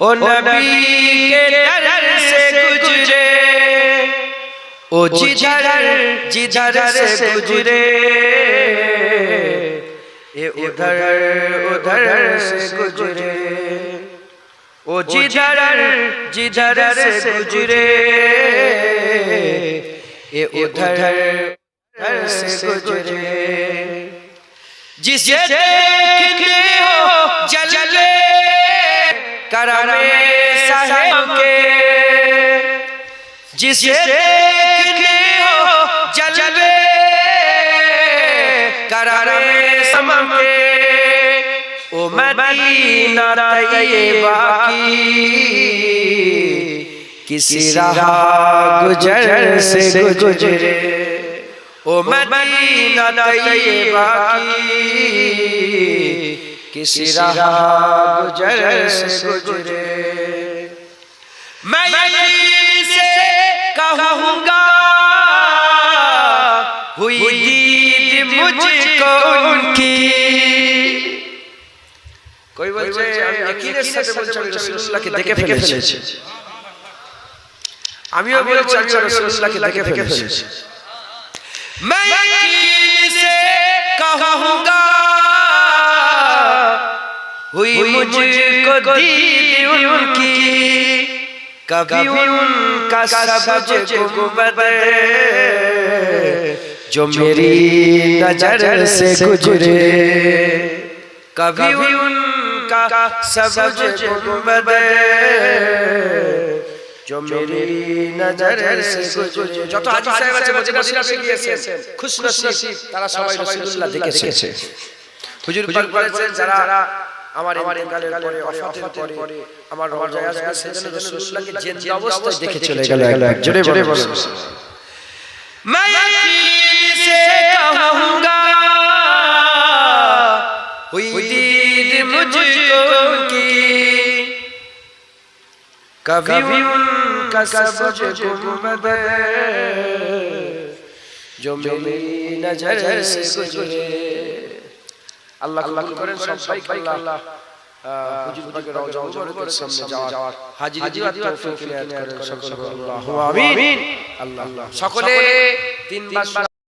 ओ नबी के दर से गुजरे। ओ जिधर जिधर से गुजरे। ये उधर उधर से गुजरे। ओ जिधर जिधर से गुजरे। ये उधर उधर से गुजरे। जिसे देखते हो जलले करमे साहेब के जिसे देखते हो जलवे। करमे सम के ओ मदीना तैयबा की। किसी राह गुजर से गुजरे। ओ मदीना तैयबा की। किसी राह गुजर से गुजरे मैं यकीन से कहूँगा हुई दीद मुझको उनकी कोई বলছে আমি ইয়াকিনের সাথে বলছি আমি রাসূলুল্লাহকে দেখে ফেলেছি আমিও বলছি আমি রাসূলুল্লাহকে দেখে ফেলেছি मैं यकीन से कहूँगा हुई मुझको दीद उनकी कभी उनका सबज गुंबद जो मेरी नजर से गुजरे कभी उनका सबज गुंबद जो मेरी नजर से गुजरे যত হাজি সাহেব আছে মদিনা শরীফে গিয়েছেন খুশ নসিব তারা সবাই রাসূলুল্লাহ দেখেছে হুজুর পাক বলেছেন যারা আমার ইন্তেকালের পরে ওয়াফাতের পরে আমার রওজায় আসবে সেজন্য রাসূলুল্লাহকে জিন্দা অবস্থায় দেখে চলে গেল জোরে জোরে বলুন मैं यकीन से कहूँगा हुई दीद मुझको उनकी कभी उनका सबज गुंबद जो मेरी नजर से गुजरे আল্লাহ আল্লাহ করেন সবাইকে আল্লাহ। হুজুর পাকের রওজা মুবারকের সামনে যাওয়ার হাজিরি দিওয়ার তৌফিক ইনায়াত করেন সকলকে আল্লাহু। আমিন। আল্লাহ। সকলে তিনবার